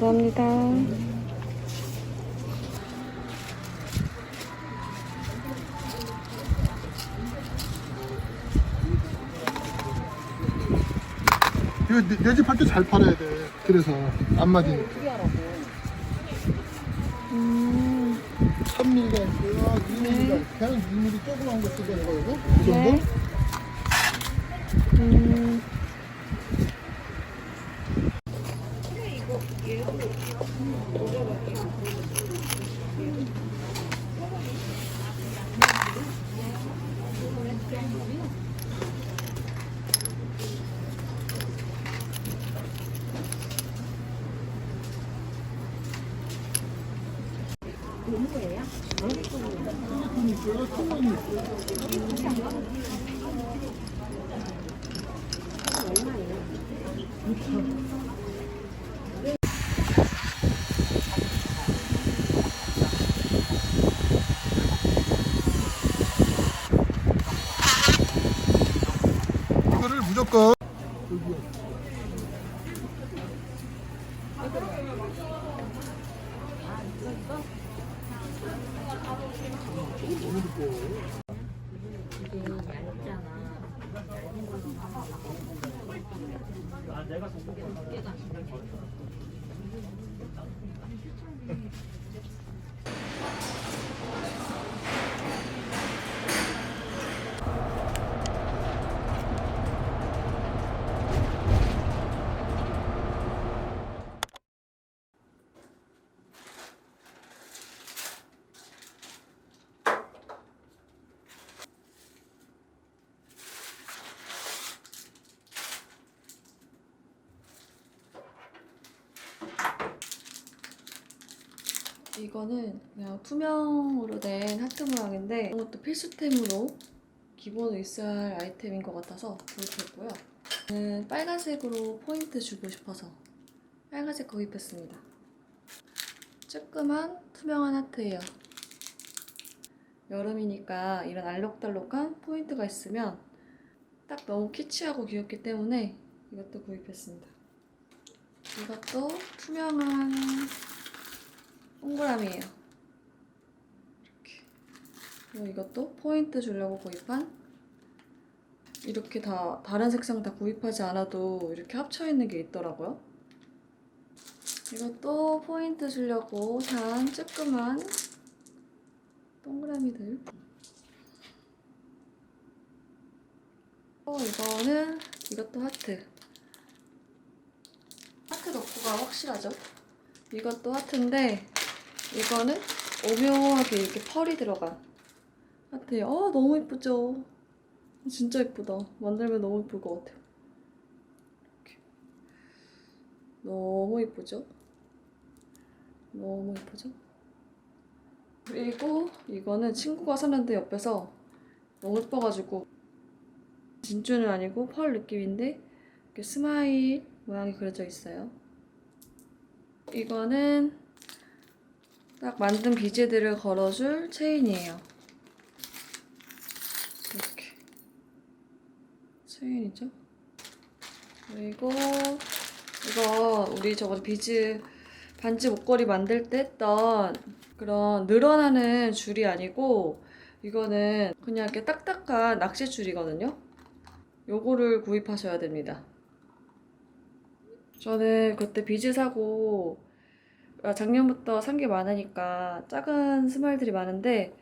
감사합니다. 이거 내집할때 잘 팔아야 돼. 그래서 안 맞으니까. 음, 3mm가 있고요, 2mm가 그냥 2mm 조그만 거 쓰는 거고 이 정도? 네. 음. 내가 이거는 그냥 투명으로 된 하트 모양인데 이것도 필수템으로 있어야 할 아이템인 것 같아서 구입했고요. 저는 빨간색으로 포인트 주고 싶어서 빨간색 구입했습니다. 조그만 투명한 하트예요. 여름이니까 이런 알록달록한 포인트가 있으면 딱 너무 키치하고 귀엽기 때문에 이것도 구입했습니다. 이것도 투명한 동그라미예요. 이렇게. 그리고 이것도 포인트 주려고 구입한 이렇게 다 다른 색상 다 구입하지 않아도 이렇게 합쳐 있는 게 있더라고요. 이것도 포인트 주려고 산 조그만 동그라미들. 어, 이거는 이것도 하트. 하트 덕후가 확실하죠? 이것도 하트인데 이거는 오묘하게 이렇게 펄이 들어간 하트예요. 아 너무 예쁘죠? 진짜 예쁘다. 만들면 너무 예쁠 것 같아요. 이렇게. 너무 예쁘죠? 너무 예쁘죠? 그리고 이거는 친구가 샀는데 옆에서 너무 예뻐가지고 진주는 아니고 펄 느낌인데 이렇게 스마일 모양이 그려져 있어요. 이거는 딱 만든 비즈들을 걸어줄 체인이에요. 이렇게 체인이죠. 그리고 이거 우리 저거 비즈 반지 목걸이 만들 때 했던 그런 늘어나는 줄이 아니고 이거는 그냥 이렇게 딱딱한 낚시 줄이거든요. 요거를 구입하셔야 됩니다. 저는 그때 비즈 사고 아, 작년부터 산 게 많으니까 작은 스마일들이 많은데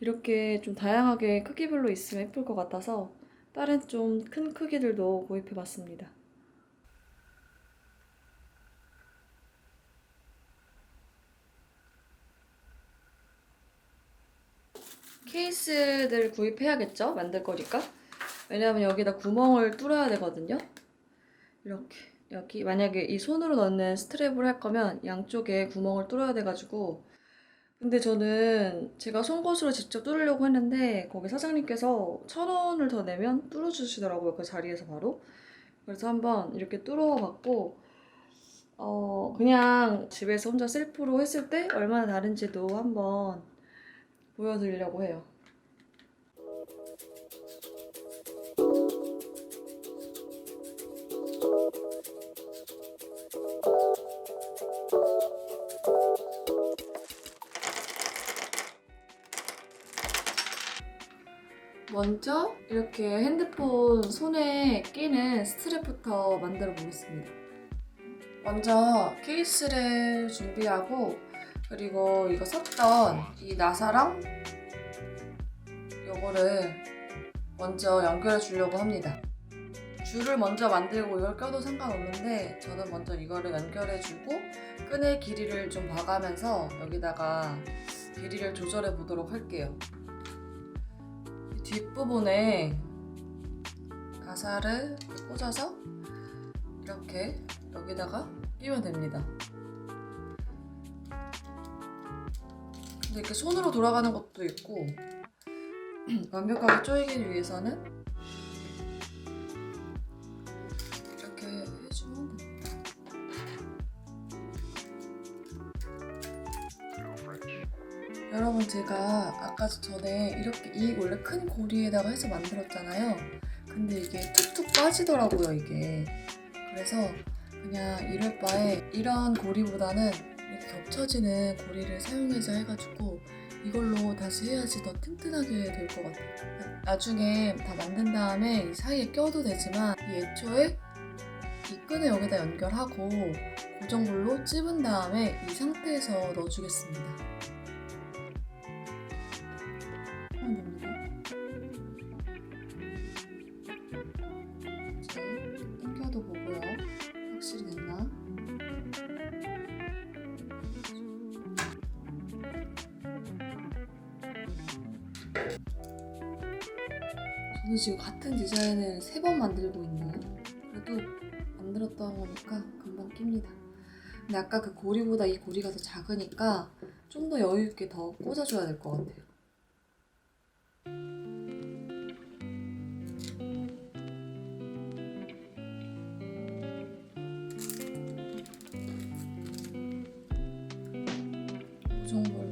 이렇게 좀 다양하게 크기별로 있으면 예쁠 것 같아서 다른 좀 큰 크기들도 구입해 봤습니다. 케이스들 구입해야겠죠? 만들 거니까. 왜냐면 여기다 구멍을 뚫어야 되거든요. 이렇게 여기 만약에 이 손으로 넣는 스트랩을 할 거면 양쪽에 구멍을 뚫어야 돼가지고 근데 저는 제가 송곳으로 직접 뚫으려고 했는데 거기 사장님께서 천 원을 더 내면 뚫어주시더라고요 그 자리에서 바로 그래서 한번 이렇게 뚫어봤고 어 그냥 집에서 혼자 셀프로 했을 때 얼마나 다른지도 한번 보여드리려고 해요. 먼저 이렇게 핸드폰 손에 끼는 스트랩부터 만들어 보겠습니다. 먼저 케이스를 준비하고 그리고 이거 샀던 이 나사랑 요거를 먼저 연결해 주려고 합니다. 줄을 먼저 만들고 이걸 껴도 상관없는데 저는 먼저 이거를 연결해 주고 끈의 길이를 좀 봐가면서 여기다가 길이를 조절해 보도록 할게요. 이 뒷부분에 가사를 꽂아서 이렇게 여기다가 끼면 됩니다. 근데 이렇게 손으로 돌아가는 것도 있고 완벽하게 조이기 위해서는 여러분 제가 아까 전에 이렇게 이 원래 큰 고리에다가 해서 만들었잖아요. 근데 이게 툭툭 빠지더라고요 이게. 그래서 그냥 이럴 바에 이런 고리보다는 이렇게 겹쳐지는 고리를 사용해서 해가지고 이걸로 다시 해야지 더 튼튼하게 될 것 같아요. 나중에 다 만든 다음에 이 사이에 껴도 되지만 이 애초에 이 끈을 여기다 연결하고 고정볼로 찝은 다음에 이 상태에서 넣어주겠습니다. 저는 지금 같은 디자인을 세 번 만들고 있네요. 그래도 만들었다 보니까 금방 낍니다. 근데 아까 그 고리보다 이 고리가 더 작으니까 좀 더 여유 있게 더 꽂아줘야 될 것 같아요. 고정볼 먼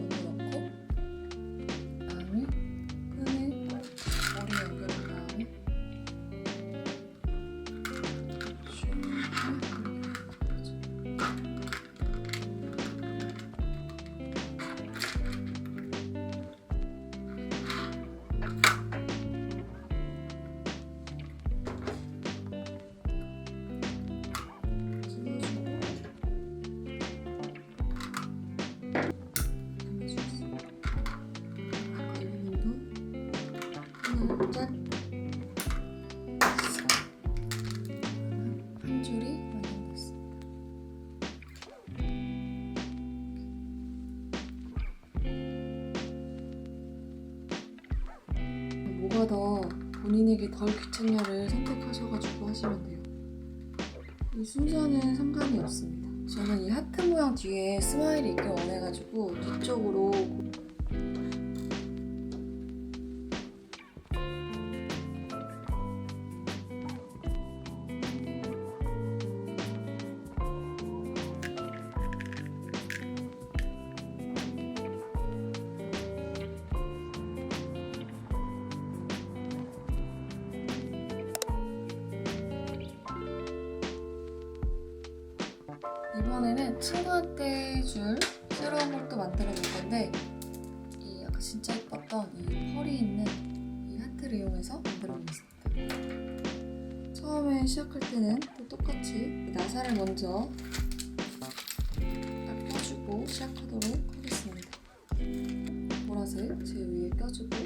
본인에게 덜 귀찮냐를 선택하셔가지고 하시면 돼요. 이 순서는 상관이 없습니다. 저는 이 하트 모양 뒤에 스마일이 있길 원해가지고 뒤쪽으로 이번에는 친구한테 줄 새로운 걸 또 만들어 볼 건데 이 아까 진짜 예뻤던 이 펄이 있는 이 하트를 이용해서 만들어 보겠습니다. 처음에 시작할 때는 또 똑같이 이 나사를 먼저 딱 껴주고 시작하도록 하겠습니다. 보라색 제 위에 껴주고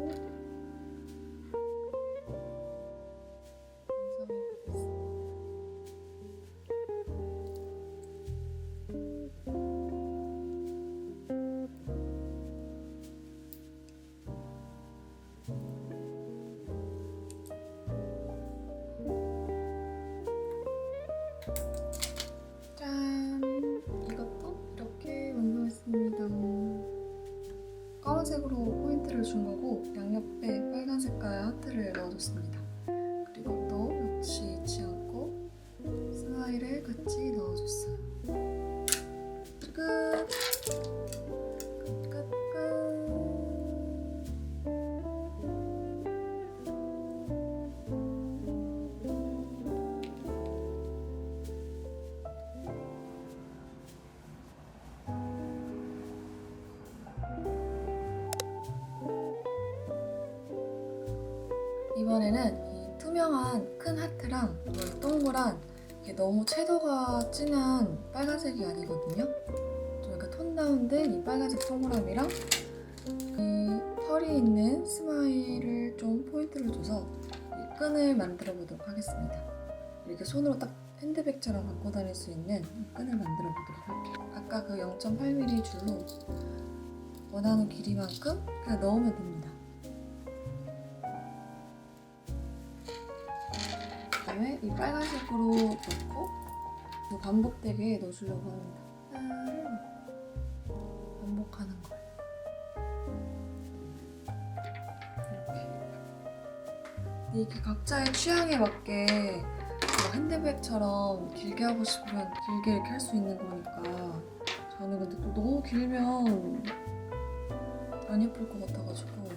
Oh. 까만색으로 포인트를 준 거고 양옆에 빨간 색깔 하트를 넣어줬습니다. 그리고 또 역시 잊지 않고 스마일을 같이 넣어줬어요. 끝! 끝, 이번에는 이 투명한 큰 하트랑 이 동그란 이게 너무 채도가 진한 빨간색이 아니거든요. 좀 약간 톤 다운된 이 빨간색 동그라미랑 이 펄이 있는 스마일을 좀 포인트를 줘서 이 끈을 만들어 보도록 하겠습니다. 이렇게 손으로 딱 핸드백처럼 갖고 다닐 수 있는 이 끈을 만들어 보도록 할게요. 아까 그 0.8mm 줄로 원하는 길이만큼 그냥 넣으면 됩니다. 다음에 이 빨간색으로 넣고 또 반복되게 넣어주려고 합니다. 하나를 반복하는 거예요. 이렇게. 이게 각자의 취향에 맞게 뭐 핸드백처럼 길게 하고 싶으면 길게 이렇게 할 수 있는 거니까 저는 근데 또 너무 길면 안 예쁠 것 같아가지고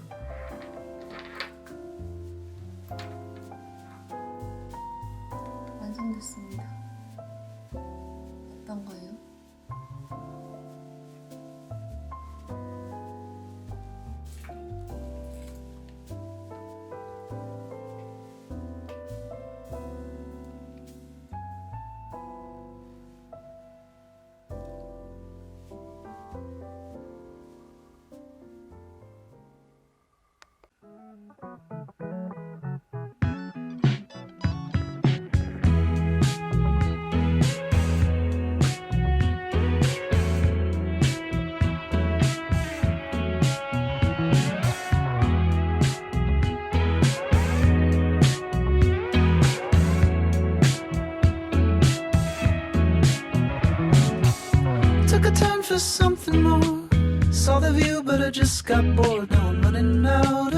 for something more. Saw the view, but I just got bored. I'm running out